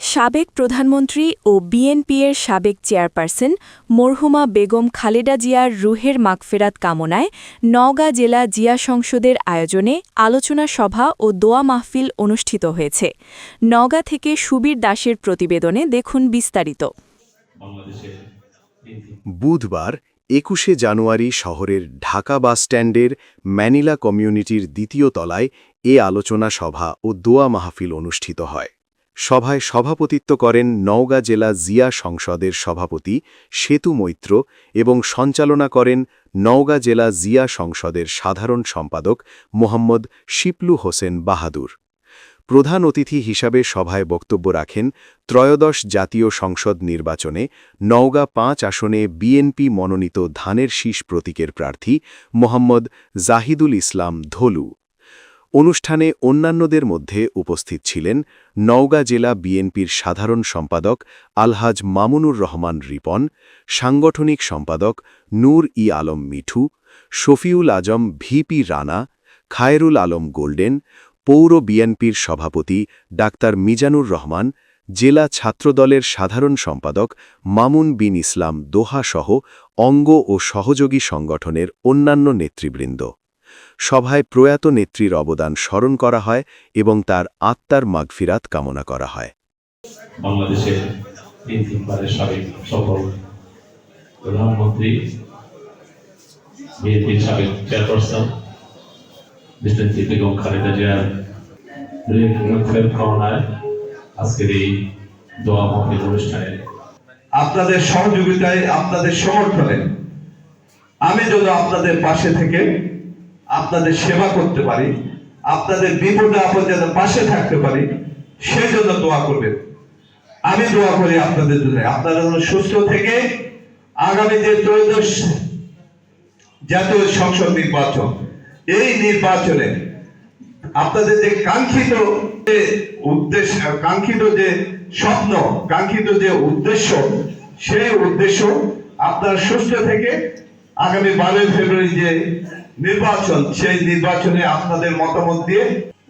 সাবেক প্রধানমন্ত্রী ও বিএনপির সাবেক চেয়ারপারসন মরহুমা বেগম খালেদা জিয়ার রুহের মাগফেরাত কামনায় নওগাঁ জেলা জিয়া সংসদের আয়োজনে আলোচনা সভা ও দোয়া মাহফিল অনুষ্ঠিত হয়েছে। নওগাঁ থেকে সুবীর দাসের প্রতিবেদনে দেখুন বিস্তারিত। বুধবার একুশে জানুয়ারি শহরের ঢাকা বাসস্ট্যান্ডের ম্যানিলা কমিউনিটির দ্বিতীয় তলায় এ আলোচনা সভা ও দোয়া মাহফিল অনুষ্ঠিত হয়। সভায় সভাপতিত্ব করেন নওগাঁ জেলা জিয়া সংসদের সভাপতি সেতু মৈত্র এবং সঞ্চালনা করেন নওগাঁ জেলা জিয়া সংসদের সাধারণ সম্পাদক মোহাম্মদ শিপলু হোসেন বাহাদুর। প্রধান অতিথি হিসাবে সভায় বক্তব্য রাখেন ত্রয়োদশ জাতীয় সংসদ নির্বাচনে নওগাঁ পাঁচ আসনে বিএনপি মনোনীত ধানের শীষ প্রতীকের প্রার্থী মোহাম্মদ জাহিদুল ইসলাম ধলু। অনুষ্ঠানে অন্যান্যদের মধ্যে উপস্থিত ছিলেন নওগাঁ জেলা বিএনপির সাধারণ সম্পাদক আলহাজ মামুনুর রহমান রিপন, সাংগঠনিক সম্পাদক নূর ই আলম মিঠু, শফিউল আজম ভিপি রানা, খায়রুল আলম গোল্ডেন, পৌর বিএনপির সভাপতি ডাক্তার মিজানুর রহমান, জেলা ছাত্রদলের সাধারণ সম্পাদক মামুন বিন ইসলাম দোহাসহ অঙ্গ ও সহযোগী সংগঠনের অন্যান্য নেতৃবৃন্দ। সভায় প্রয়াত নেত্রীর অবদান স্মরণ করা হয় এবং তার আত্মার মাগফিরাত কামনা করা হয়। বাংলাদেশের আপনাদের সহযোগিতায়, আপনাদের সমর্থনে আমি যেন আপনাদের পাশে থেকে আপনাদের সেবা করতে পারি, আপনাদের বিপদে আপদ পাশে থাকতে পারি সেই জন্য দোয়া করবেন। আমি দোয়া করি আপনাদের জন্য। আপনারা যেন সুস্থ থেকে আগামী যে ত্রয়োদশ জাতীয় সংসদ নির্বাচন, এই নির্বাচনে আপনাদের যে কাঙ্ক্ষিত যে উদ্দেশ্য, কাঙ্ক্ষিত যে স্বপ্ন, কাঙ্ক্ষিত যে উদ্দেশ্য, সেই উদ্দেশ্য আপনার সুস্থ থেকে আগামী বারোই ফেব্রুয়ারি যে নির্বাচন সেই নির্বাচনে আপনাদের মতামত দিয়ে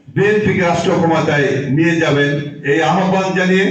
বিএনপিকে রাষ্ট্র ক্ষমতায় নিয়ে যাবেন। এই আহ্বান জানিয়ে